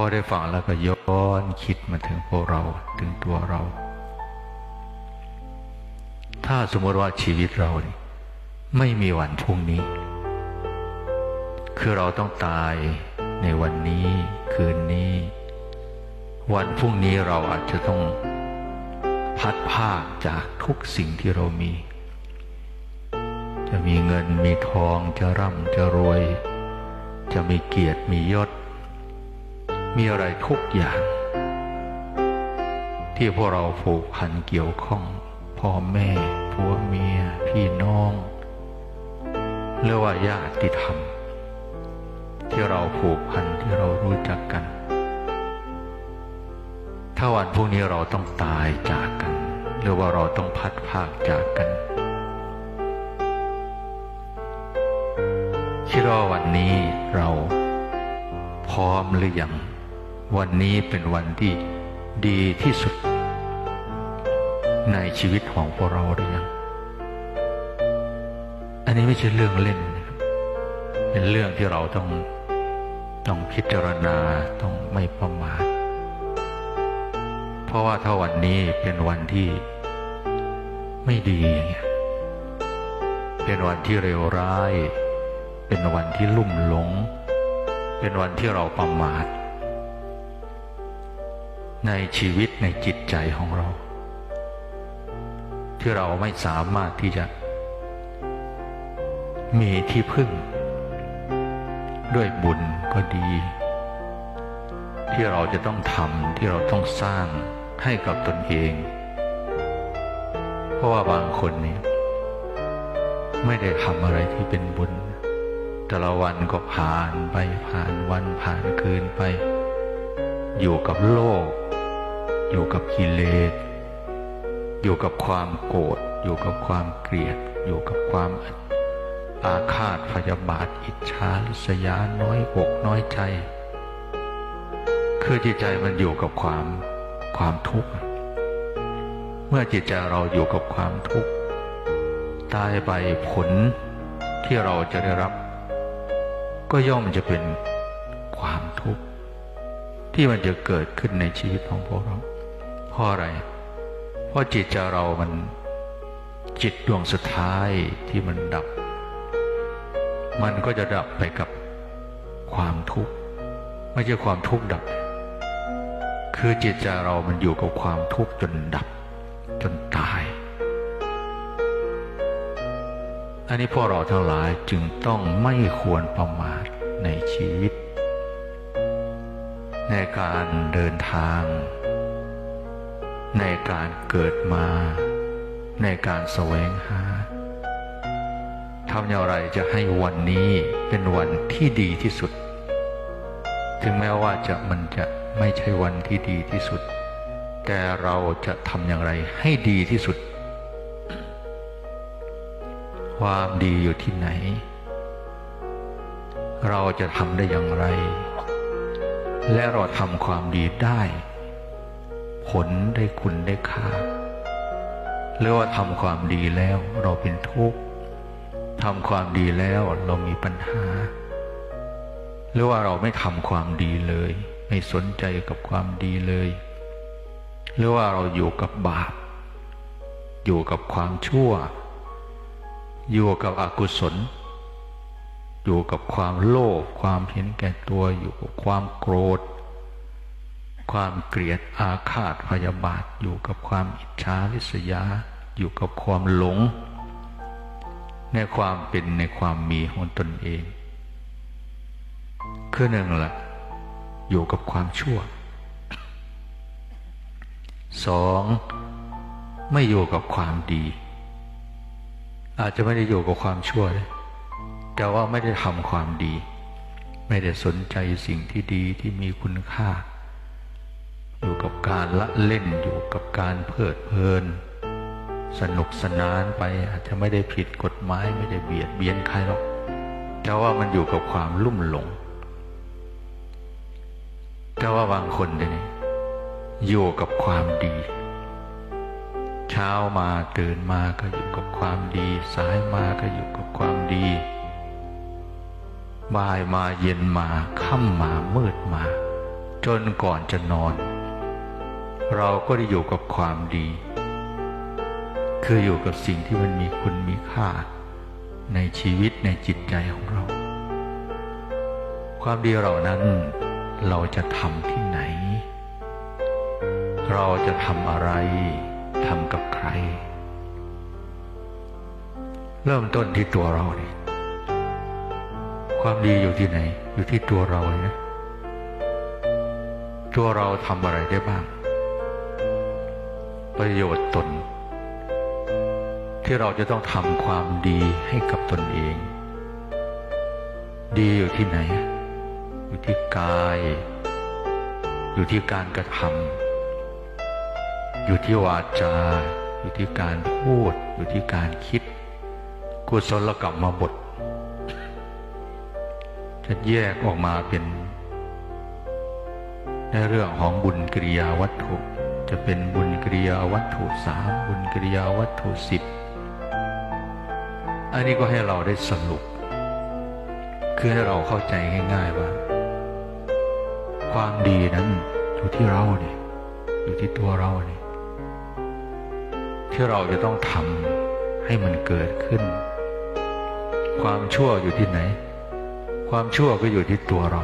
อได้ฟังแล้วก็ย้อนคิดมาถึงพวกเราถึงตัวเรา ถ้าสมมติว่าชีวิตเรานี่ไม่มีวันพรุ่งนี้ คือเราต้องตายในวันนี้คืนนี้ วันพรุ่งนี้เราอาจจะต้องพัดภาคจากทุกสิ่งที่เรามี จะมีเงินมีทองจะร่ำจะรวย จะมีเกียรติมียศ มีอะไรทุกอย่าง ที่พวกเราผูกพันเกี่ยวข้องพ่อแม่ผัวเมีย พี่น้องหรือว่าญาติธรรม ที่เราผูกพันที่เรารู้จักกัน ถ้าวันพรุ่งนี้เราต้องตายจากกันหรือว่าเราต้องพัดภาคจากกันคิดว่าวันนี้เราพร้อมหรือยัง วันนี้เป็นวันที่ดีที่สุด ในชีวิตของพวกเราหรือยัง อันนี้ไม่ใช่เรื่องเล่นนะครับ เป็นเรื่องที่เราต้องต้องพิจารณาต้องไม่ประมาท เพราะว่าถ้าวันนี้เป็นวันที่ไม่ดีเงี้ยเป็นวันที่เลวร้าย เป็นวันที่ลุ่มหลง เป็นวันที่เราประมาท ในชีวิตในจิตใจของเรา ที่เราไม่สามารถที่จะมีที่พึ่ง ด้วยบุญก็ดี ที่เราจะต้องทำที่เราต้องสร้างให้กับตนเอง เพราะว่าบางคนนี่ไม่ได้ทำอะไรที่เป็นบุญ แต่ละวันก็ผ่านไปผ่านวันผ่านคืนไป อยู่กับโลก อยู่กับกิเลส อยู่กับความโกรธ อยู่กับความเกลียด อยู่กับความอาฆาตพยาบาท อิจฉาริษยา น้อยอกน้อยใจ คือจิตใจมันอยู่กับความความทุกข์ เมื่อจิตใจเราอยู่กับความทุกข์ตายไปผลที่เราจะได้รับ ก็ย่อมจะเป็นความทุกข์ที่มันจะเกิดขึ้นในชีวิตของพวกเรา เพราะอะไร เพราะจิตใจเรามันจิตดวงสุดท้ายที่มันดับ มันก็จะดับไปกับความทุกข์ ไม่ใช่ความทุกข์ดับ คือจิตใจเรามันอยู่กับความทุกข์จนดับ จนตาย อันนี้พวกเราทั้งหลายจึงต้องไม่ควรประมาทในชีวิต ในการเดินทาง ในการเกิดมา ในการแสวงหาทำอย่างไรจะให้วันนี้เป็นวันที่ดีที่สุด ถึงแม้ว่าจะมันจะไม่ใช่วันที่ดีที่สุด แต่เราจะทำอย่างไรให้ดีที่สุด ความดีอยู่ที่ไหน เราจะทำได้อย่างไร และเราทำความดีได้ ผลได้คุณได้ค่าหรือว่าทำความดีแล้วเราเป็นทุกข์ทำความดีแล้วเรามีปัญหา หรือว่าเราไม่ทำความดีเลย ไม่สนใจกับความดีเลย หรือว่าเราอยู่กับบาป อยู่กับความชั่ว อยู่กับอกุศล อยู่กับความโลภความเห็นแก่ตัวอยู่กับความโกรธ ความเกลียดอาฆาตพยาบาท อยู่กับความอิจฉาริษยา อยู่กับความหลง ในความเป็นในความมีของตนเอง คือหนึ่งละอยู่กับความชั่วสองไม่อยู่กับความดี อาจจะไม่ได้อยู่กับความชั่วเลยแต่ว่าไม่ได้ทำความดี ไม่ได้สนใจสิ่งที่ดีที่มีคุณค่า อยู่กับการละเล่นอยู่กับการเพลิดเพลิน สนุกสนานไปอาจจะไม่ได้ผิดกฎหมายไม่ได้เบียดเบียนใครหรอกแต่ว่ามันอยู่กับความลุ่มหลงแต่ว่าบางคนเนี่ยอยู่กับความดี เช้ามาตื่นมาก็อยู่กับความดี สายมาก็อยู่กับความดีบ่ายมาเย็นมาค่ำมามืดมา จนก่อนจะนอน เราก็ได้อยู่กับความดี คืออยู่กับสิ่งที่มันมีคุณมีค่า ในชีวิตในจิตใจของเรา ความดีเหล่านั้นเราจะทำที่ไหน เราจะทำอะไรทำกับใคร เริ่มต้นที่ตัวเราเนี่ยความดีอยู่ที่ไหน อยู่ที่ตัวเราเลยนะ ตัวเราทำอะไรได้บ้าง ประโยชน์ตน ที่เราจะต้องทำความดีให้กับตนเอง ดีอยู่ที่ไหน อยู่ที่กาย อยู่ที่การกระทำอยู่ที่วาจา อยู่ที่การพูด อยู่ที่การคิดกุศลกรรมบทจะแยกออกมาเป็น ในเรื่องของบุญกิริยาวัตถุ จะเป็นบุญกิริยาวัตถุสามบุญกิริยาวัตถุสิบอันนี้ก็ให้เราได้สรุป คือให้เราเข้าใจง่ายๆว่า ความดีนั้นอยู่ที่เราเนี่ยอยู่ที่ตัวเราเนี่ยที่เราจะต้องทำให้มันเกิดขึ้น ความชั่วอยู่ที่ไหน ความชั่วก็อยู่ที่ตัวเรา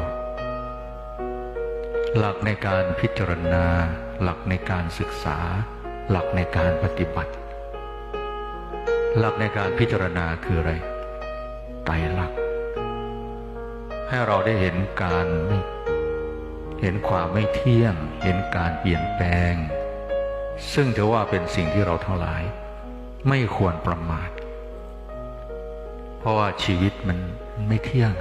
หลักในการพิจารณา หลักในการศึกษา หลักในการปฏิบัติ หลักในการพิจารณาคืออะไร ไตรลักษณ์ให้เราได้เห็นการไม่เห็นความไม่เที่ยง เห็นการเปลี่ยนแปลง ซึ่งถือว่าเป็นสิ่งที่เราทั้งหลาย ไม่ควรประมาท เพราะว่าชีวิตมันไม่เที่ยง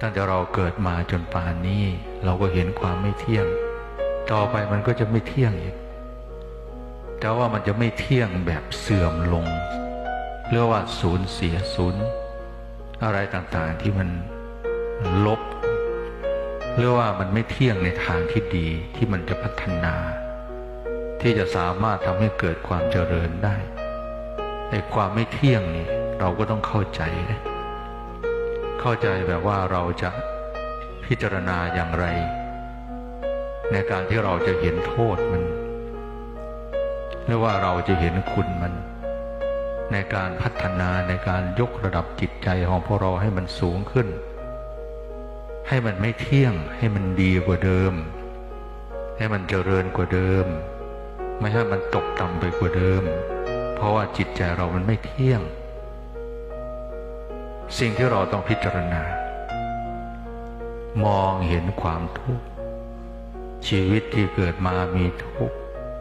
ตั้งแต่เราเกิดมาจนป่านนี้ เราก็เห็นความไม่เที่ยง ต่อไปมันก็จะไม่เที่ยงอีก แต่ว่ามันจะไม่เที่ยงแบบเสื่อมลงเรียกว่าสูญเสียสูญอะไรต่างๆที่มันลบเรียกว่ามันไม่เที่ยงในทางที่ดีที่มันจะพัฒนา ที่จะสามารถทำให้เกิดความเจริญได้ไอ้ความไม่เที่ยงนี่เราก็ต้องเข้าใจนะเข้าใจแบบว่าเราจะพิจารณาอย่างไร ในการที่เราจะเห็นโทษมัน หรือว่าเราจะเห็นคุณมัน ในการพัฒนาในการยกระดับจิตใจของพวกเราให้มันสูงขึ้น ให้มันไม่เที่ยงให้มันดีกว่าเดิม ให้มันเจริญกว่าเดิม ไม่ให้มันตกต่ำไปกว่าเดิม เพราะว่าจิตใจเรามันไม่เที่ยง สิ่งที่เราต้องพิจารณามองเห็นความทุกข์ ชีวิตที่เกิดมามีทุก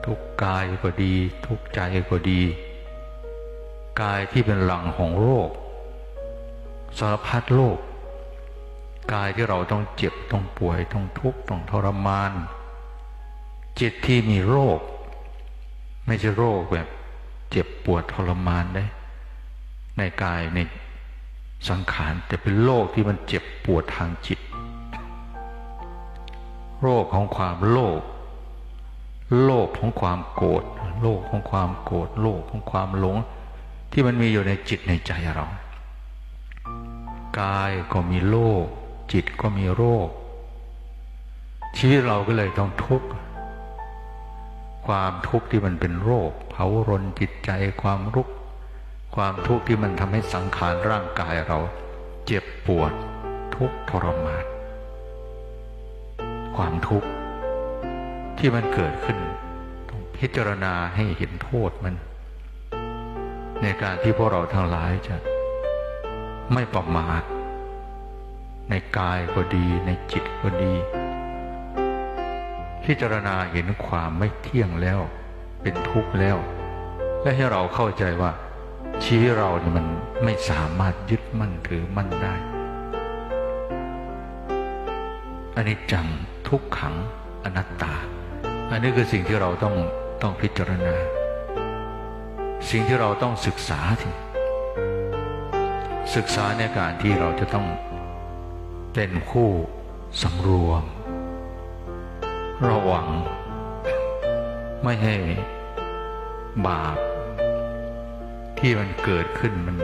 ทุกกายก็ดี ทุกใจก็ดี กายที่เป็นหลังของโรคสารพัดโรคกายที่เราต้องเจ็บต้องป่วยต้องทุกข์ต้องทรมาน จิตที่มีโรค ไม่ใช่โรคแบบ เจ็บปวดทรมานได้ ในกายในสังขารแต่เป็นโรคที่มันเจ็บปวดทางจิต โรคของความโลภโลภของความโกรธโลภของความโกรธโลภของความหลง ที่มันมีอยู่ในจิตในใจเรา กายก็มีโรคจิตก็มีโรค ชีวิตเราก็เลยต้องทุกข์ความทุกข์ที่มันเป็นโรคเผารนจิตใจความรุก ความทุกข์ที่มันทำให้สังขารร่างกายเรา เจ็บปวดทุกข์ทรมาน ความทุกข์ ที่มันเกิดขึ้น ต้องพิจารณาให้เห็นโทษมัน ในการที่พวกเราทั้งหลายจะไม่ประมาทในกายก็ดี ในจิตก็ดี พิจารณาเห็นความไม่เที่ยงแล้ว เป็นทุกข์แล้ว และให้เราเข้าใจว่าชีวิตเราเนี่ยมันไม่สามารถยึดมั่นถือมั่นได้ อันนี้จังทุกขังอนัตตา อันนี้คือสิ่งที่เราต้องต้องพิจารณา สิ่งที่เราต้องศึกษาทีศึกษาในการที่เราจะต้องเป็นผู้สำรวม ระวัง ไม่ให้บาป ที่มันเกิดขึ้นมัน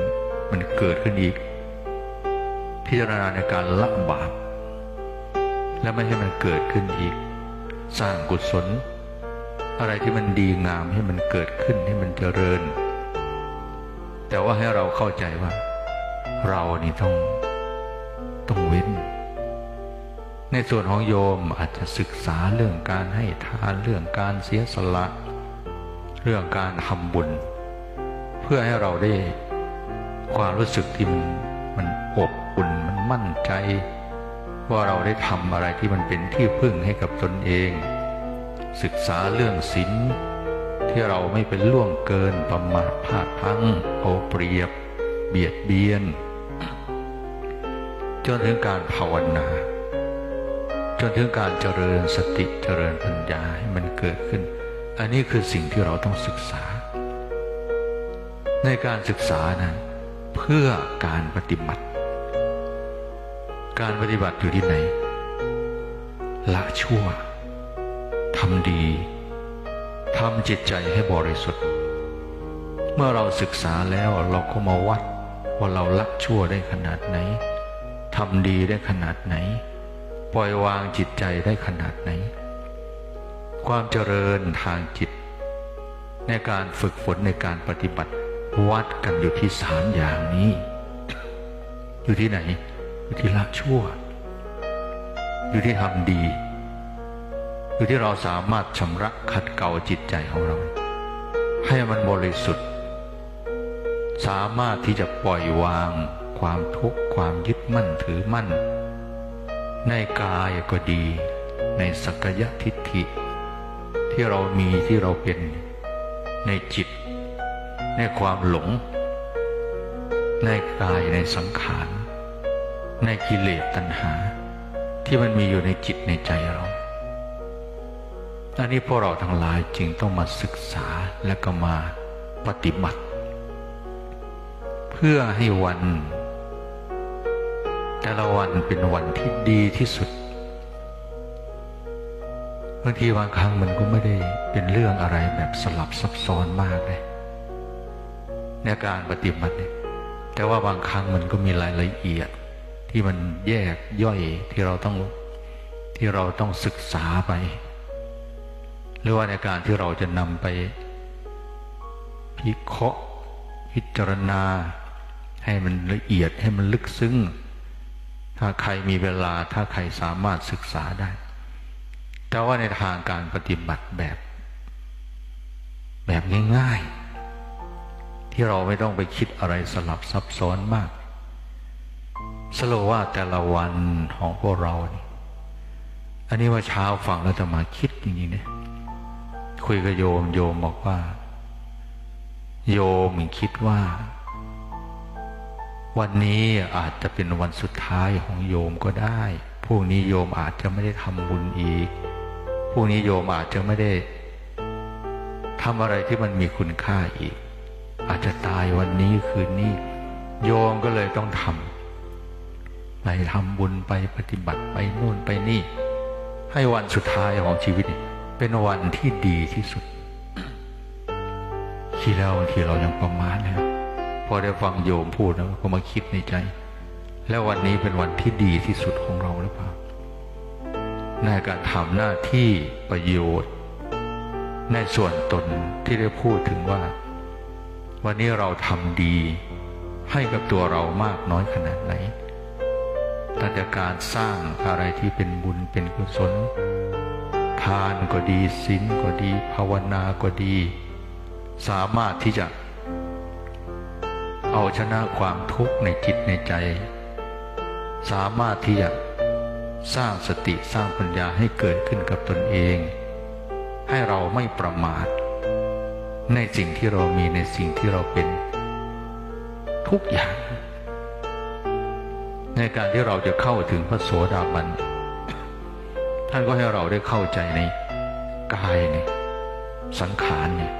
มันเกิดขึ้นอีก พิจารณาในการละบาป และไม่ให้มันเกิดขึ้นอีก สร้างกุศล อะไรที่มันดีงามให้มันเกิดขึ้นให้มันเจริญ แต่ว่าให้เราเข้าใจว่า เรานี่ต้องต้องเว้น ในส่วนของโยมอาจจะศึกษาเรื่องการให้ทานเรื่องการเสียสละ เรื่องการทำบุญ เพื่อให้เราได้ความรู้สึกที่มันมันอบอุ่นมันมั่นใจ ว่าเราได้ทำอะไรที่มันเป็นที่พึ่งให้กับตนเอง ศึกษาเรื่องศีลที่เราไม่เป็นล่วงเกินประมาทพลาดพลั้งเอาเปรียบ เบียดเบียน จนถึงการภาวนา จนถึงการเจริญสติเจริญปัญญาให้มันเกิดขึ้น อันนี้คือสิ่งที่เราต้องศึกษา ในการศึกษานั้นเพื่อการปฏิบัติ การปฏิบัติอยู่ที่ไหน ละชั่วทำดีทำจิตใจให้บริสุทธิ์ เมื่อเราศึกษาแล้วเราก็มาวัดว่าเราละชั่วได้ขนาดไหนทำดีได้ขนาดไหน ปล่อยวางจิตใจได้ขนาดไหน ความเจริญทางจิต ในการฝึกฝนในการปฏิบัติ วัดกันอยู่ที่สามอย่างนี้ อยู่ที่ไหน อยู่ที่ละชั่ว อยู่ที่ทำดี อยู่ที่เราสามารถชำระขัดเกลาจิตใจของเรา ให้มันบริสุทธิ์ สามารถที่จะปล่อยวางความทุกข์ความยึดมั่นถือมั่น ในกายก็ดี ในสักยะทิฏฐิ ที่เรามีที่เราเป็นในจิต ในความหลง ในกายในสังขาร ในกิเลสตัณหา ที่มันมีอยู่ในจิตในใจเราอันนี้พวกเราทั้งหลายจึงต้องมาศึกษาและก็มาปฏิบัติ เพื่อให้วัน แต่ละวันเป็นวันที่ดีที่สุดบางทีบางครั้งมันก็ไม่ได้เป็นเรื่องอะไรแบบสลับซับซ้อนมากเลยในการปฏิบัติเนี่ยแต่ว่าบางครั้งมันก็มีรายละเอียด ที่มันแยกย่อยที่เราต้องที่เราต้องศึกษาไป หรือว่าในการที่เราจะนำไปพิเคราะห์พิจารณา ให้มันละเอียดให้มันลึกซึ้ง ถ้าใครมีเวลาถ้าใครสามารถศึกษาได้ แต่ว่าในทางการปฏิบัติแบบ แบบง่ายๆ ที่เราไม่ต้องไปคิดอะไรสลับซับซ้อนมาก สโลว่าแต่ละวันของพวกเรานี่อันนี้ว่าเช้าฟังแล้วจะมาคิดจริงๆเนี่ยคุยกับโยมโยมบอกว่า โยมคิดว่า วันนี้อาจจะเป็นวันสุดท้ายของโยมก็ได้พรุ่งนี้โยมอาจจะไม่ได้ทำบุญอีกพรุ่งนี้โยมอาจจะไม่ได้ทำอะไรที่มันมีคุณค่าอีก อาจจะตายวันนี้คืนนี้ โยมก็เลยต้องทำ ไปทำบุญไปปฏิบัติไปนู่นไปนี่ ให้วันสุดท้ายของชีวิต เป็นวันที่ดีที่สุดที่แล้วบางทีเรายังประมาทนะครับพอได้ฟังโยมพูดนะก็มาคิดในใจ แล้ววันนี้เป็นวันที่ดีที่สุดของเราหรือเปล่าในการทำหน้าที่ประโยชน์ ในส่วนตนที่ได้พูดถึงว่า วันนี้เราทำดีให้กับตัวเรามากน้อยขนาดไหน ตั้งแต่การสร้างอะไรที่เป็นบุญเป็นกุศล ทานก็ดีศีลก็ดี ภาวนาก็ดี สามารถที่จะเอาชนะความทุกข์ในจิตในใจ สามารถที่จะสร้างสติสร้างปัญญาให้เกิดขึ้นกับตนเอง ให้เราไม่ประมาท ในสิ่งที่เรามีในสิ่งที่เราเป็น ทุกอย่าง ในการที่เราจะเข้าถึงพระโสดาบัน ท่านก็ให้เราได้เข้าใจในกายนี่สังขารนี่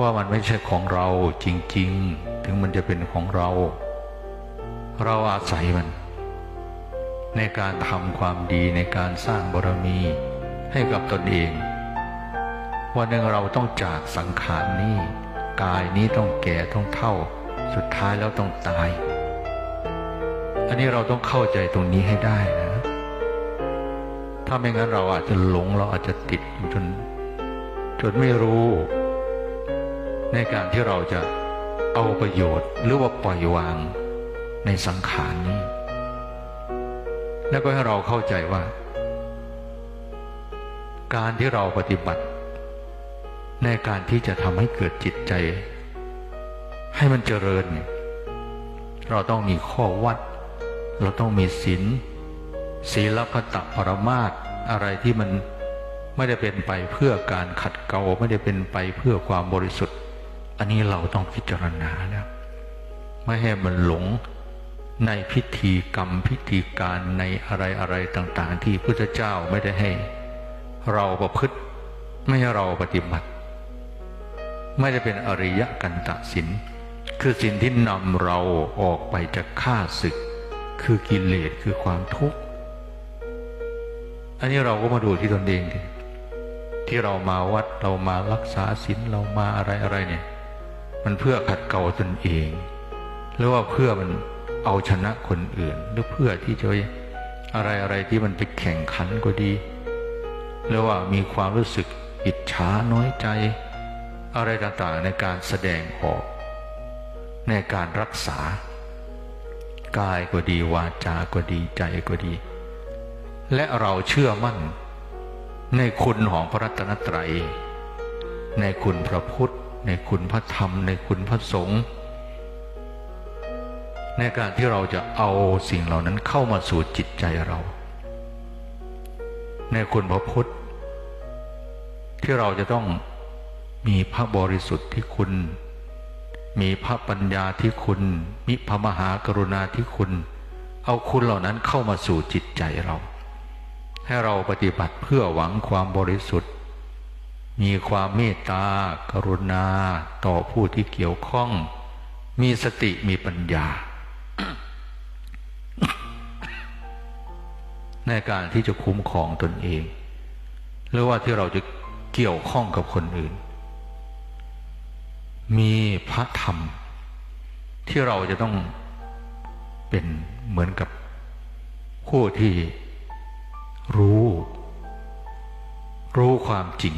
ว่ามันไม่ใช่ของเราจริง ๆ ถึงมันจะเป็นของเรา เราอาศัยมัน ในการทำความดีในการสร้างบารมีให้กับตนเอง วันหนึ่งเราต้องจากสังขารนี้ กายนี้ต้องแก่ต้องเท่า สุดท้ายแล้วต้องตาย อันนี้เราต้องเข้าใจตรงนี้ให้ได้นะ ถ้าไม่งั้นเราอาจจะหลงเราอาจจะติดอยู่จนจนไม่รู้ ในการที่เราจะเอาประโยชน์ หรือว่าปล่อยวางในสังขารนี้ แล้วก็ให้เราเข้าใจว่า การที่เราปฏิบัติ ในการที่จะทำให้เกิดจิตใจ ให้มันเจริญเนี่ยเราต้องมีข้อวัด เราต้องมีศีลศีลพัตตปรมาตอะไรที่มันไม่ได้เป็นไปเพื่อการขัดเกลาไม่ได้เป็นไปเพื่อความบริสุทธิ์ อันนี้เราต้องพิจารณาแล้วไม่ให้มันหลงในพิธีกรรมพิธีการในอะไรอะไรต่าง ๆ ที่พุทธเจ้าไม่ได้ให้ เราประพฤติไม่ให้เราปฏิบัติ ไม่ได้เป็นอริยกันตะสินคือสิ่งที่นำเราออกไปจากข้าศึก คือกิเลสคือความทุกข์ อันนี้เราก็มาดูที่ตนเองดิที่เรามาวัดเรามารักษาศีลเรามาอะไรอะไรเนี่ย มันเพื่อขัดเกลาตนเอง หรือว่าเพื่อมันเอาชนะคนอื่น หรือเพื่อที่จะอะไรอะไรที่มันไปแข่งขันก็ดี หรือว่ามีความรู้สึกอิจฉาน้อยใจ อะไรต่างๆในการแสดงออก ในการรักษา กายก็ดีวาจาก็ดีใจก็ดี และเราเชื่อมั่น ในคุณของพระรัตนตรัย ในคุณพระพุทธ ในคุณพระธรรม ในคุณพระสงฆ์ในการที่เราจะเอาสิ่งเหล่านั้นเข้ามาสู่จิตใจเรา ในคุณพระพุทธ ที่เราจะต้องมีพระบริสุทธิ์ที่คุณ มีพระปัญญาที่คุณมีพระมหากรุณาที่คุณ เอาคุณเหล่านั้นเข้ามาสู่จิตใจเรา ให้เราปฏิบัติเพื่อหวังความบริสุทธิ์ มีความเมตตา กรุณา ต่อผู้ที่เกี่ยวข้อง มีสติมีปัญญา ในการที่จะคุ้มครองตนเอง หรือว่าที่เราจะเกี่ยวข้องกับคนอื่น มีพระธรรม ที่เราจะต้องเป็นเหมือนกับผู้ที่รู้ รู้ความจริง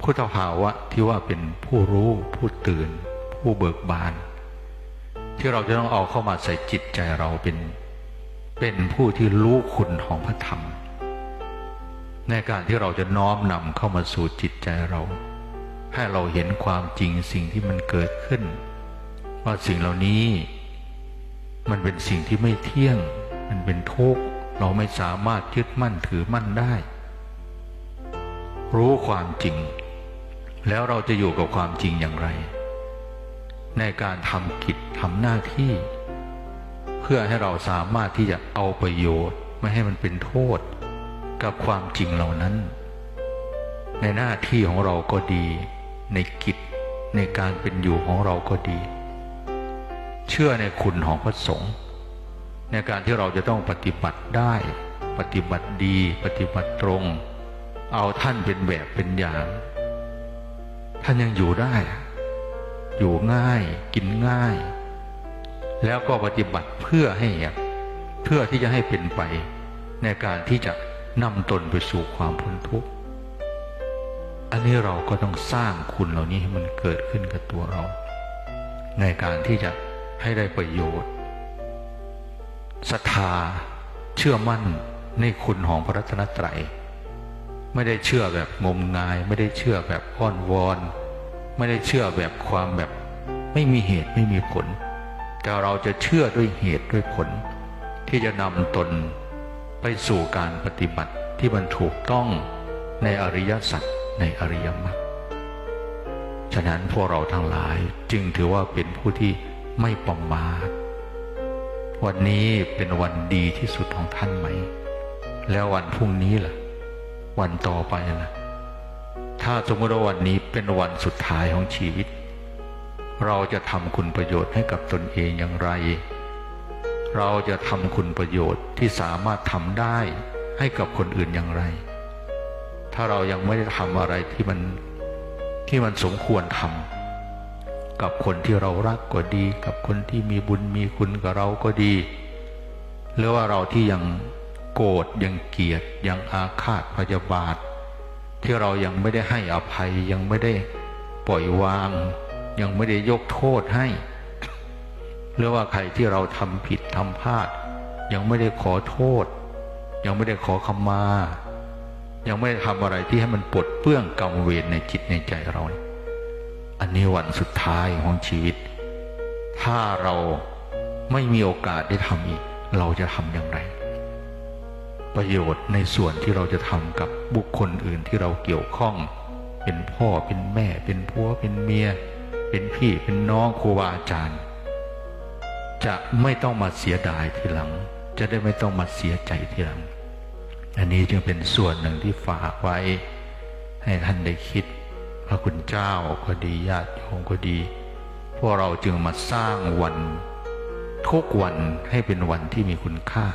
พุทธภาวะที่ว่าเป็นผู้รู้ผู้ตื่น ผู้เบิกบาน ที่เราจะต้องเอาเข้ามาใส่จิตใจเราเป็นเป็นผู้ที่รู้คุณของพระธรรม ในการที่เราจะน้อมนำเข้ามาสู่จิตใจเรา ให้เราเห็นความจริงสิ่งที่มันเกิดขึ้น ว่าสิ่งเหล่านี้ มันเป็นสิ่งที่ไม่เที่ยง มันเป็นทุกข์เราไม่สามารถยึดมั่นถือมั่นได้ รู้ความจริง แล้วเราจะอยู่กับความจริงอย่างไร ในการทำกิจทำหน้าที่ เพื่อให้เราสามารถที่จะเอาประโยชน์ไม่ให้มันเป็นโทษ กับความจริงเหล่านั้น ในหน้าที่ของเราก็ดี ในกิจในการเป็นอยู่ของเราก็ดี เชื่อในคุณของพระสงฆ์ในการที่เราจะต้องปฏิบัติได้ ปฏิบัติดี ปฏิบัติตรง เอาท่านเป็นแบบเป็นอย่าง ท่านยังอยู่ได้ อยู่ง่ายกินง่าย แล้วก็ปฏิบัติเพื่อให้เพื่อที่จะให้เป็นไป ในการที่จะนำตนไปสู่ความพ้นทุกข์ อันนี้เราก็ต้องสร้างคุณเหล่านี้ให้มันเกิดขึ้นกับตัวเรา ในการที่จะให้ได้ประโยชน์ศรัทธาเชื่อมั่นในคุณของพระรัตนตรัย ไม่ได้เชื่อแบบงมงาย ไม่ได้เชื่อแบบอ้อนวอน ไม่ได้เชื่อแบบความแบบ ไม่มีเหตุไม่มีผล แต่เราจะเชื่อด้วยเหตุด้วยผล ที่จะนำตนไปสู่การปฏิบัติที่มันถูกต้องในอริยสัจ ในอริยมรรค ฉะนั้นพวกเราทั้งหลายจึงถือว่าเป็นผู้ที่ไม่ประมาท วันนี้เป็นวันดีที่สุดของท่านไหม แล้ววันพรุ่งนี้ล่ะ วันต่อไปล่ะ ถ้าสมมติว่าวันนี้เป็นวันสุดท้ายของชีวิต เราจะทำคุณประโยชน์ให้กับตนเองอย่างไร เราจะทำคุณประโยชน์ที่สามารถทำได้ให้กับคนอื่นอย่างไร ถ้าเรายังไม่ได้ทำอะไรที่มันที่มันสมควรทำกับคนที่เรารักก็ดี กับคนที่มีบุญมีคุณกับเราก็ดี หรือว่าเราที่ยังโกรธยังเกลียดยังอาฆาตพยาบาท ที่เรายังไม่ได้ให้อภัยยังไม่ได้ปล่อยวาง ยังไม่ได้ยกโทษให้ หรือว่าใครที่เราทำผิดทำพลาด ยังไม่ได้ขอโทษ ยังไม่ได้ขอขมา ยังไม่ทำอะไรที่ให้มันปลดเปื้องกรรมเวรในจิตในใจเราเนี่ยอันนี้วันสุดท้ายของชีวิต ถ้าเราไม่มีโอกาสได้ทำอีก เราจะทำอย่างไร ประโยชน์ในส่วนที่เราจะทำกับบุคคลอื่นที่เราเกี่ยวข้อง เป็นพ่อเป็นแม่ เป็นผัวเป็นเมีย เป็นพี่เป็นน้องครูบาอาจารย์ จะไม่ต้องมาเสียดายทีหลัง จะได้ไม่ต้องมาเสียใจทีหลัง อันนี้จึงเป็นส่วนหนึ่งที่ฝากไว้ ให้ท่านได้คิด พระคุณเจ้าก็ดีญาติโยมก็ดี พวกเราจึงมาสร้างวันทุกวันให้เป็นวันที่มีคุณค่า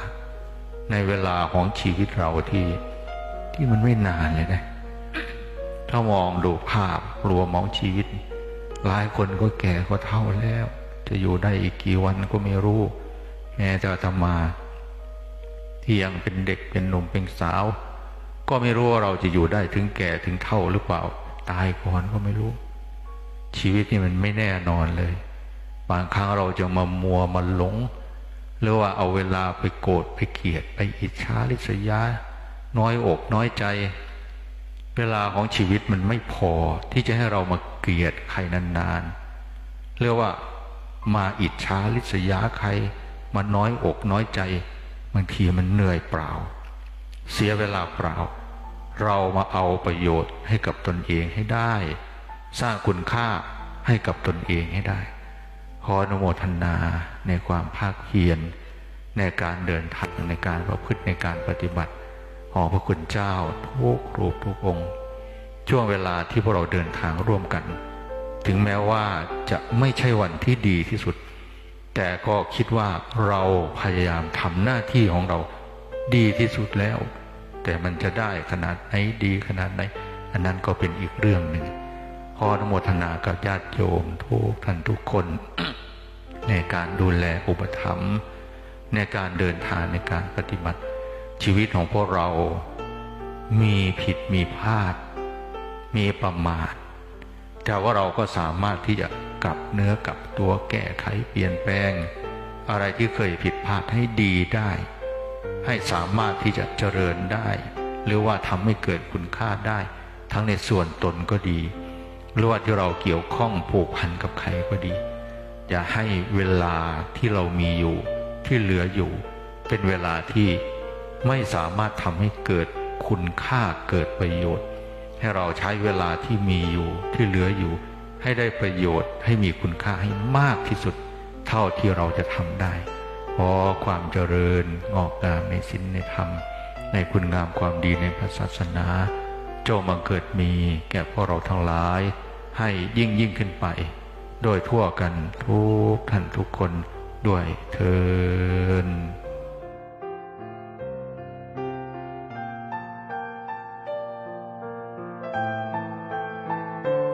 ในเวลาของชีวิตเราที่ที่มันไม่นานเลยนะ ถ้ามองดูภาพรวมของชีวิต หลายคนก็แก่ก็เท่าแล้ว จะอยู่ได้อีกกี่วันก็ไม่รู้แม้แต่อาตมา ที่ยังเป็นเด็กเป็นหนุ่มเป็นสาว ก็ไม่รู้ว่าเราจะอยู่ได้ถึงแก่ถึงเท่าหรือเปล่า ตายก่อนก็ไม่รู้ ชีวิตนี่มันไม่แน่นอนเลย บางครั้งเราจะมามัวมาหลง หรือว่าเอาเวลาไปโกรธไปเกลียดไปอิจฉาริษยา น้อยอกน้อยใจ เวลาของชีวิตมันไม่พอที่จะให้เรามาเกลียดใครนานๆเรียกว่ามาอิจฉาริษยาใครมาน้อยอกน้อยใจ บางทีมันเหนื่อยเปล่า เสียเวลาเปล่า เรามาเอาประโยชน์ให้กับตนเองให้ได้ สร้างคุณค่าให้กับตนเองให้ได้ ขออนุโมทนาในความภาคเพียรในการเดินทางในการประพฤติในการปฏิบัติของพระคุณเจ้าทุกรูปทุกองค์ ช่วงเวลาที่พวกเราเดินทางร่วมกัน ถึงแม้ว่าจะไม่ใช่วันที่ดีที่สุด แต่ก็คิดว่าเราพยายามทำหน้าที่ของเราดีที่สุดแล้ว แต่มันจะได้ขนาดไหนดีขนาดไหน อันนั้นก็เป็นอีกเรื่องหนึ่งขออนุโมทนากับญาติโยมทุกท่านทุกคน ในการดูแลอุปถัมภ์ในการเดินทางในการปฏิบัติชีวิตของพวกเรา มีผิดมีพลาด มีประมาทแต่ว่าเราก็สามารถที่จะกลับเนื้อกลับ ตัวแก้ไขเปลี่ยนแปลง อะไรที่เคยผิดพลาดให้ดีได้ ให้สามารถที่จะเจริญได้ หรือว่าทำให้เกิดคุณค่าได้ ทั้งในส่วนตนก็ดี หรือว่าที่เราเกี่ยวข้องผูกพันกับใครก็ดี อย่าให้เวลาที่เรามีอยู่ ที่เหลืออยู่ เป็นเวลาที่ไม่สามารถทำให้เกิดคุณค่าเกิดประโยชน์ ให้เราใช้เวลาที่มีอยู่ที่เหลืออยู่ ให้ได้ประโยชน์ให้มีคุณค่าให้มากที่สุด เท่าที่เราจะทำได้ขอความเจริญงอกงามในศีลในธรรม ในคุณงามความดีในพระศาสนาจงบังเกิดมีแก่พวกเราทั้งหลาย ให้ยิ่งยิ่งขึ้นไป โดยทั่วกันทุกท่านทุกคนด้วยเทิน